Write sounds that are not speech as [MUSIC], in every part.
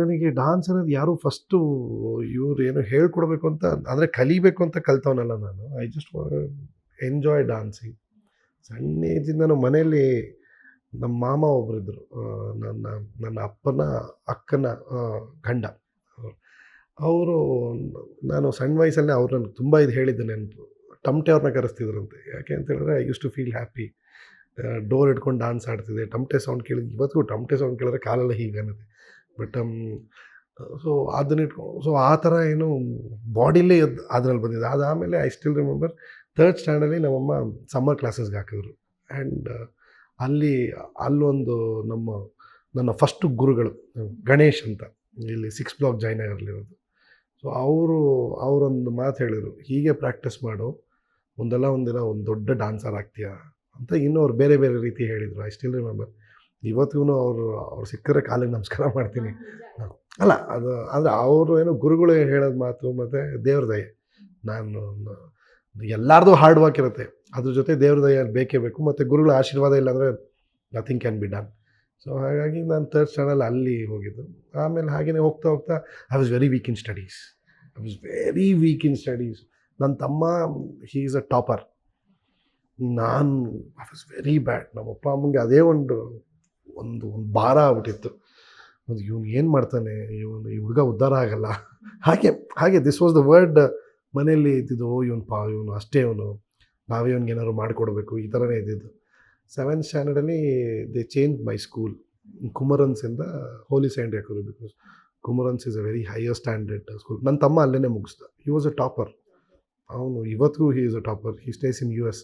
ನನಗೆ ಡಾನ್ಸ್ ಅನ್ನೋದು ಯಾರು ಫಸ್ಟು ಇವ್ರು ಏನು ಹೇಳ್ಕೊಡ್ಬೇಕು ಅಂತ ಅಂದರೆ ಕಲಿಬೇಕು ಅಂತ ಕಲ್ತವನಲ್ಲ ನಾನು. ಐ ಜಸ್ಟ್ ಎಂಜಾಯ್ ಡಾನ್ಸಿಂಗ್ ಸಣ್ಣ ಏಜಿಂದ ಮನೆಯಲ್ಲಿ ನಮ್ಮ ಮಾಮ ಒಬ್ಬರಿದ್ದರು ನನ್ನ ನನ್ನ ಅಪ್ಪನ, ಅಕ್ಕನ ಗಂಡ. ಅವರು, ನಾನು ಸಣ್ಣ ವಯಸ್ಸಲ್ಲೇ ಅವ್ರು ನನಗೆ ತುಂಬ ಇದು ಹೇಳಿದ್ದೆ ನೆನಪು. ಟಮಟೆ ಅವ್ರನ್ನ ಕರೆಸ್ತಿದ್ರಂತೆ. ಯಾಕೆ ಅಂತ ಹೇಳಿದ್ರೆ I used to feel happy door ಇಟ್ಕೊಂಡು ಡಾನ್ಸ್ ಆಡ್ತಿದ್ದೆ. ಟಮಟೆ ಸೌಂಡ್ ಕೇಳಿದ್ವಿ ಇವತ್ತಿಗೂ ಟಮಟೆ ಸೌಂಡ್ ಕೇಳಿದ್ರೆ ಕಾಲೆಲ್ಲ ಹೀಗೆ ಅನ್ನತ್ತೆ. ಬಟ್ ಸೊ ಅದನ್ನ ಇಟ್ಕೊಂಡು ಸೊ ಆ ಥರ ಏನು ಬಾಡಿಲೇ ಅದ್ರಲ್ಲಿ ಬಂದಿದೆ. ಅದಾದಮೇಲೆ ಐ ಸ್ಟಿಲ್ ರಿಮೆಂಬರ್ ಥರ್ಡ್ ಸ್ಟ್ಯಾಂಡಲ್ಲಿ ನಮ್ಮಮ್ಮ ಸಮ್ಮರ್ ಕ್ಲಾಸಸ್ಗೆ ಹಾಕಿದ್ರು. ಆ್ಯಂಡ್ ಅಲ್ಲಿ, ಅಲ್ಲೊಂದು ನಮ್ಮ, ನನ್ನ ಫಸ್ಟು ಗುರುಗಳು, ಗಣೇಶ್ ಅಂತ, ಇಲ್ಲಿ ಸಿಕ್ಸ್ ಬ್ಲಾಕ್ ಜಯನಗರಲ್ಲಿರೋದು ಸೊ ಅವರು, ಅವರೊಂದು ಮಾತು ಹೇಳಿದರು, ಹೀಗೆ ಪ್ರಾಕ್ಟೀಸ್ ಮಾಡು, ಒಂದಲ್ಲ ಒಂದಿನ ಒಂದು ದೊಡ್ಡ ಡಾನ್ಸರ್ ಆಗ್ತೀಯಾ ಅಂತ ಇನ್ನೂ ಅವ್ರು ಬೇರೆ ಬೇರೆ ರೀತಿ ಹೇಳಿದರು. ಐ ಸ್ಟಿಲ್ ರಿಮೆಂಬರ್ ಇವತ್ತಿಗೂ ಅವರು ಅವ್ರು ಸಿಕ್ಕರೆ ಕಾಲಿಗೆ ನಮಸ್ಕಾರ ಮಾಡ್ತೀನಿ. ಅಲ್ಲ ಅದು ಅಂದರೆ ಅವರು ಏನು ಗುರುಗಳು ಹೇಳೋದು ಮಾತು ಮತ್ತು ದೇವ್ರ ದಯೆ. ನಾನು ಎಲ್ಲರದು ಹಾರ್ಡ್ ವರ್ಕ್ ಇರುತ್ತೆ. ಅದ್ರ ಜೊತೆ ದೇವ್ರ ದಯ ಬೇಕೇ ಬೇಕು ಮತ್ತು ಗುರುಗಳ ಆಶೀರ್ವಾದ ಇಲ್ಲ ಅಂದರೆ nothing can be done so ಹಾಗಾಗಿ ನಾನು ತರ್ಡ್ ಸ್ಟ್ಯಾಂಡಲ್ಲಿ ಅಲ್ಲಿ ಹೋಗಿದ್ದು. ಆಮೇಲೆ ಹಾಗೆಯೇ ಹೋಗ್ತಾ ಹೋಗ್ತಾ I was very weak in studies I was very weak in studies ನನ್ನ ತಮ್ಮ ಹೀ ಈಸ್ ಅ ಟಾಪರ್ ನಾನು ಐ ವಾಸ್ ವೆರಿ ಬ್ಯಾಡ್ ನಮ್ಮ ಅಪ್ಪ ಅಮ್ಮಂಗೆ ಅದೇ ಒಂದು ಒಂದು ಒಂದು ಭಾರ ಆಗ್ಬಿಟ್ಟಿತ್ತು. ಅದು ಇವನು ಏನು ಮಾಡ್ತಾನೆ? ಇವನು, ಈ ಹುಡುಗ ಉದ್ಧಾರ ಆಗಲ್ಲ. ಹಾಗೆ ಹಾಗೆ ದಿಸ್ ವಾಸ್ ದ ವರ್ಡ್ ಮನೆಯಲ್ಲಿ ಇದ್ದಿದ್ದು ಇವನು ಪಾ, ಇವನು ಅಷ್ಟೇ ಇವನು. ನಾವೇ ಇವನಿಗೆ ಏನಾದ್ರು ಮಾಡಿಕೊಡ್ಬೇಕು, ಈ ಥರನೇ ಇದ್ದಿದ್ದು. ಸೆವೆಂತ್ ಸ್ಟ್ಯಾಂಡರ್ಡಲ್ಲಿ ದೇ ಚೇಂಜ್ ಮೈ ಸ್ಕೂಲ್ ಕುಮರನ್ಸಿಂದ ಹೋಲಿ ಸೈಂಡ್ ಹಾಕೋದು because Kumarans is a very higher standard school ನನ್ನ ತಮ್ಮ ಅಲ್ಲೇ ಮುಗಿಸ್ದ. ಹಿ ವಾಸ್ ಅ ಟಾಪರ್ ಅವನು ಇವತ್ತಿಗೂ he is a topper he stays in U S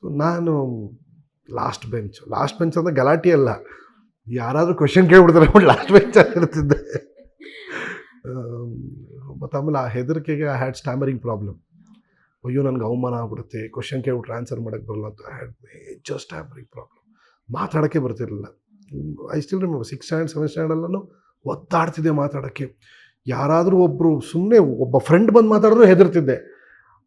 so ನಾನು ಲಾಸ್ಟ್ ಬೆಂಚ್ ಲಾಸ್ಟ್ ಬೆಂಚ್ ಅಂದರೆ ಗಲಾಟೆ ಅಲ್ಲ. ಯಾರಾದರೂ ಕ್ವೆಶನ್ ಕೇಳ್ಬಿಡ್ತಾರೆ ಲಾಸ್ಟ್ ಬೆಂಚ್ ಆಗಿರ್ತಿದ್ದೆ ಮತ್ತು ಆಮೇಲೆ ಆ ಹೆದರಿಕೆಗೆ ಐ ಹ್ಯಾಡ್ ಸ್ಟ್ಯಾಮರಿಂಗ್ ಪ್ರಾಬ್ಲಮ್ ಅಯ್ಯೋ, ನನಗೆ ಅವಮಾನ ಆಗ್ಬಿಡುತ್ತೆ. ಕ್ವಶನ್ ಕೇಳ್ಬಿಟ್ರೆ ಆನ್ಸರ್ ಮಾಡೋಕ್ಕೆ ಬರಲ್ಲ ಅಂತ ಹ್ಯಾಡ್ ಮೇಜರ್ ಸ್ಟ್ಯಾಮರಿಂಗ್ ಪ್ರಾಬ್ಲಮ್ ಮಾತಾಡೋಕ್ಕೆ ಬರ್ತಿರಲಿಲ್ಲ. I still remember six stand seven ಸ್ಟ್ಯಾಂಡಲ್ಲೂ ಒದ್ದಾಡ್ತಿದ್ದೆ ಮಾತಾಡೋಕ್ಕೆ. ಯಾರಾದರೂ ಒಬ್ಬರು ಸುಮ್ಮನೆ ಒಬ್ಬ ಫ್ರೆಂಡ್ ಬಂದು ಮಾತಾಡಿದ್ರು ಹೆದರ್ತಿದ್ದೆ.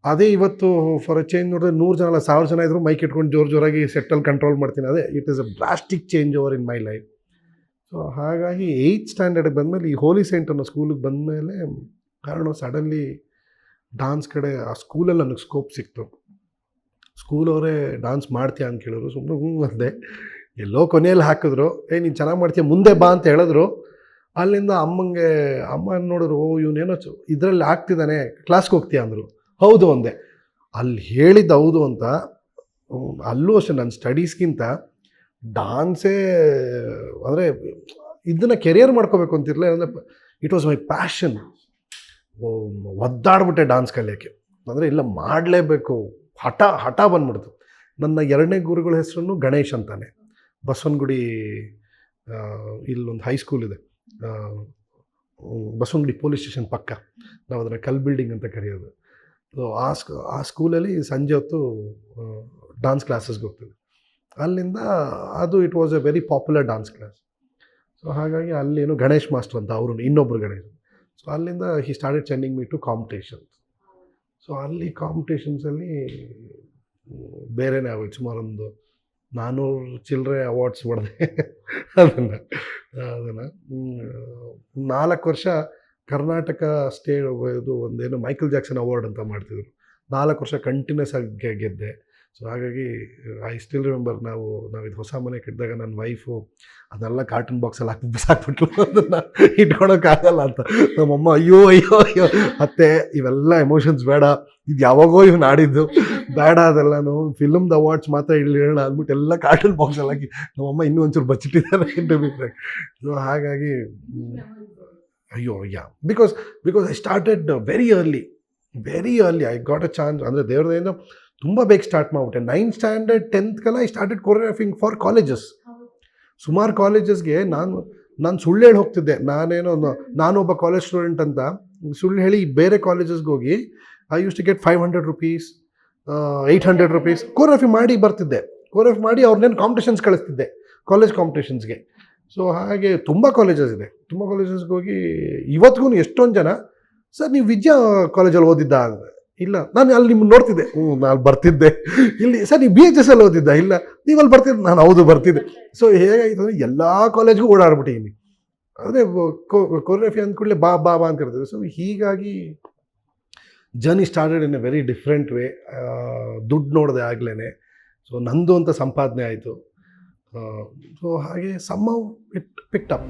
ಅದೇ ಇವತ್ತು ಫಾರ್ ಅ ಚೇಂಜ್ ನೋಡಿದ್ರೆ ನೂರು ಜನ ಅಲ್ಲ ಸಾವಿರ ಜನ ಇದ್ದರು ಮೈಕ್ ಇಟ್ಕೊಂಡು ಜೋರು ಜೋರಾಗಿ ಸೆಟ್ಟಲ್ಲಿ ಕಂಟ್ರೋಲ್ ಮಾಡ್ತೀನಿ. ಅದೇ it is a drastic change over in my life so ಹಾಗಾಗಿ ಏಯ್ತ್ ಸ್ಟ್ಯಾಂಡರ್ಡ್ಗೆ ಬಂದಮೇಲೆ, ಈ ಹೋಲಿ ಸೆಂಟ್ ಅನ್ನೋ ಸ್ಕೂಲಿಗೆ ಬಂದಮೇಲೆ, ಕಾರಣ ಸಡನ್ಲಿ ಡಾನ್ಸ್ ಕಡೆ, ಆ ಸ್ಕೂಲಲ್ಲಿ ನನಗೆ ಸ್ಕೋಪ್ ಸಿಕ್ತು. ಸ್ಕೂಲವರೇ ಡಾನ್ಸ್ ಮಾಡ್ತೀಯಾ ಅಂತ ಕೇಳಿದ್ರು. ಸುಮ್ಮನೆ ಹ್ಞೂ ಅಂದೆ. ಎಲ್ಲೋ ಕೊನೆಯಲ್ಲಿ ಹಾಕಿದ್ರು. ಏ, ನೀನು ಚೆನ್ನಾಗಿ ಮಾಡ್ತೀಯ? ಮುಂದೆ ಬಾ ಅಂತ ಹೇಳಿದ್ರು. ಅಲ್ಲಿಂದ ಅಮ್ಮಂಗೆ, ಅಮ್ಮ ನೋಡಿದ್ರು, ಓ ಇವನೇನೋ ಇದರಲ್ಲಿ ಆಗ್ತಿದ್ದಾನೆ ಕ್ಲಾಸ್ಗೆ ಹೋಗ್ತೀಯ? ಅಂದರು. ಹೌದು ಅಂದೆ. ಅಲ್ಲಿ ಹೇಳಿದ್ದು ಹೌದು ಅಂತ, ಅಲ್ಲೂ ಅಷ್ಟೇ ನನ್ನ ಸ್ಟಡೀಸ್ಗಿಂತ ಡಾನ್ಸೇ, ಅಂದರೆ ಇದನ್ನು ಕೆರಿಯರ್ ಮಾಡ್ಕೋಬೇಕು ಅಂತಿರಲಿಲ್ಲ ಅಂದರೆ ಇಟ್ ವಾಸ್ ಮೈ ಪ್ಯಾಷನ್. ಒದ್ದಾಡ್ಬಿಟ್ಟೆ ಡಾನ್ಸ್ ಕಲಿಯೋಕ್ಕೆ ಅಂದರೆ ಇಲ್ಲ ಮಾಡಲೇಬೇಕು. ಹಠ ಹಠ ಬಂದ್ಬಿಡ್ತು. ನನ್ನ ಎರಡನೇ ಗುರುಗಳ ಹೆಸರು ಗಣೇಶ್ ಅಂತಾನೆ. ಬಸವನಗುಡಿ ಇಲ್ಲೊಂದು ಹೈಸ್ಕೂಲ್ ಇದೆ. ಬಸವನಗುಡಿ ಪೊಲೀಸ್ ಸ್ಟೇಷನ್ ಪಕ್ಕ. ನಾವು ಅದನ್ನು ಕಲ್ ಬಿಲ್ಡಿಂಗ್ ಅಂತ ಕರೆಯೋದು. ಆ ಸ್ಕೂ, ಆ ಸ್ಕೂಲಲ್ಲಿ ಸಂಜೆ ಹೊತ್ತು ಡಾನ್ಸ್ ಕ್ಲಾಸಸ್ಗೆ ಹೋಗ್ತಿದ್ದೆ ಅಲ್ಲಿಂದ ಅದು it was a very popular dance class so ಹಾಗಾಗಿ ಅಲ್ಲೇನು ಗಣೇಶ್ ಮಾಸ್ಟರ್ ಅಂತ ಅವರು ಇನ್ನೊಬ್ಬರು ಗಣೇಶ್. ಸೊ ಅಲ್ಲಿಂದ he started sending me to competitions so ಅಲ್ಲಿ ಕಾಂಪಿಟೇಷನ್ಸಲ್ಲಿ ಬೇರೆನೇ ಆಗೋಯ್ತು. ಸುಮಾರೊಂದು ನಾನ್ನೂರು ಚಿಲ್ಲರೆ ಅವಾರ್ಡ್ಸ್ ಹೊಡೆದೆ [LAUGHS] ಅದನ್ನು ಅದನ್ನು ನಾಲ್ಕು ವರ್ಷ ಕರ್ನಾಟಕ ಸ್ಟೇ ಇದು ಒಂದೇನು ಮೈಕಲ್ ಜಾಕ್ಸನ್ ಅವಾರ್ಡ್ ಅಂತ ಮಾಡ್ತಿದ್ರು. ನಾಲ್ಕು ವರ್ಷ ಕಂಟಿನ್ಯೂಸ್ ಆಗಿ ಗೆದ್ದೆ. ಸೊ ಹಾಗಾಗಿ ಐ ಸ್ಟಿಲ್ ರಿಮೆಂಬರ್ ನಾವು ನಾವು ಇದು ಹೊಸ ಮನೆ ಕಟ್ಟಿದಾಗ ನನ್ನ ವೈಫು ಅದನ್ನೆಲ್ಲ ಕಾರ್ಟೂನ್ ಬಾಕ್ಸಲ್ಲಿ ಹಾಕಿ ಬಿಸಾಕ್ಬಿಟ್ಲು ಅದನ್ನು ಇಟ್ಕೊಳೋಕ್ಕಾಗಲ್ಲ ಅಂತ. ನಮ್ಮಮ್ಮ, ಅಯ್ಯೋ ಅಯ್ಯೋ ಅಯ್ಯೋ. ಅತ್ತೆ ಇವೆಲ್ಲ ಎಮೋಷನ್ಸ್ ಬೇಡ. ಇದು ಯಾವಾಗೋ ಇವ್ನು ಆಡಿದ್ದು ಬೇಡ ಅದೆಲ್ಲನು. ಫಿಲ್ಮ್ದು ಅವಾರ್ಡ್ಸ್ ಮಾತ್ರ ಇಲ್ಲಿ ಹೇಳೋಣ ಅಂದ್ಬಿಟ್ಟು ಎಲ್ಲ ಕಾರ್ಟೂನ್ ಬಾಕ್ಸಲ್ಲಿ ಹಾಕಿ. ನಮ್ಮಮ್ಮ ಇನ್ನೂ ಒಂಚೂರು ಬಚ್ಚಿಟ್ಟಿದ್ದಾರೆ [LAUGHS] ಇಂಟರ್ವ್ಯೂ ಸೊ ಹಾಗಾಗಿ ಅಯ್ಯೋ, yeah. Because because I started very early very early I got a chance ಅಂದರೆ ದೇವ್ರದಿಂದ ತುಂಬ ಬೇಗ ಸ್ಟಾರ್ಟ್ ಮಾಡಿಬಿಟ್ಟೆ. Nine standard ಟೆಂತ್ಗೆಲ್ಲ I started choreographing for colleges ಸುಮಾರು ಕಾಲೇಜಸ್ಗೆ ನಾನು ನಾನು ಸುಳ್ಳು ಹೇಳಿ ಹೋಗ್ತಿದ್ದೆ. ನಾನೇನೋ ನಾನೊಬ್ಬ ಕಾಲೇಜ್ ಸ್ಟೂಡೆಂಟ್ ಅಂತ. ಸುಳ್ಳು ಹೇಳಿ ಬೇರೆ ಕಾಲೇಜಸ್ಗೆ ಹೋಗಿ I use to get five hundred rupees eight hundred rupees choreography ಮಾಡಿ ಬರ್ತಿದ್ದೆ. ಕೋರಿಯೋಗ್ರಫಿ ಮಾಡಿ ಅವ್ರನ್ನೇನು ಕಾಂಪಿಟೇಷನ್ಸ್ ಕಳಿಸ್ತಿದ್ದೆ. ಕಾಲೇಜ್ ಕಾಂಪಿಟೇಷನ್ಸ್ಗೆ ಸೊ ಹಾಗೆ ತುಂಬ ಕಾಲೇಜಸ್ ಇದೆ. ತುಂಬ ಕಾಲೇಜಸ್ಗೆ ಹೋಗಿ ಇವತ್ತಿಗೂ ಎಷ್ಟೊಂದು ಜನ, ಸರ್, ನೀವು ವಿದ್ಯಾ ಕಾಲೇಜಲ್ಲಿ ಓದಿದ್ದ? ಅಂದ್ರೆ ಇಲ್ಲ, ನಾನು ಅಲ್ಲಿ ನಿಮ್ಮನ್ನು ನೋಡ್ತಿದ್ದೆ. ಹ್ಞೂ ನಾನು ಬರ್ತಿದ್ದೆ. ಇಲ್ಲಿ, ಸರ್, ನೀವು ಬಿ ಎಚ್ ಎಸ್ ಅಲ್ಲಿ ಓದಿದ್ದ? ಇಲ್ಲ, ನೀವು ಅಲ್ಲಿ ಬರ್ತಿದ್ದೆ. ನಾನು ಹೌದು, ಬರ್ತಿದ್ದೆ. ಸೊ ಹೇಗಾಯಿತು ಅಂದರೆ ಎಲ್ಲ ಕಾಲೇಜ್ಗೂ ಓಡಾಡ್ಬಿಟ್ಟಿದ್ದೀನಿ ಅಂದರೆ ಕೊರಿಯೋಗ್ರಫಿ ಅಂದ್ಕೂಡಲೇ ಬಾ ಬಾ ಬಾ ಅಂತ ಸೊ ಹೀಗಾಗಿ journey started in a very different way ದುಡ್ಡು ನೋಡಿದೆ ಆಗ್ಲೇ ಸೊ ನಂದು ಅಂತ ಸಂಪಾದನೆ ಆಯಿತು. ಸೊ ಹಾಗೆ ಸಮ್ ಇಟ್ ಪಿಕ್ಟ್ ಅಪ್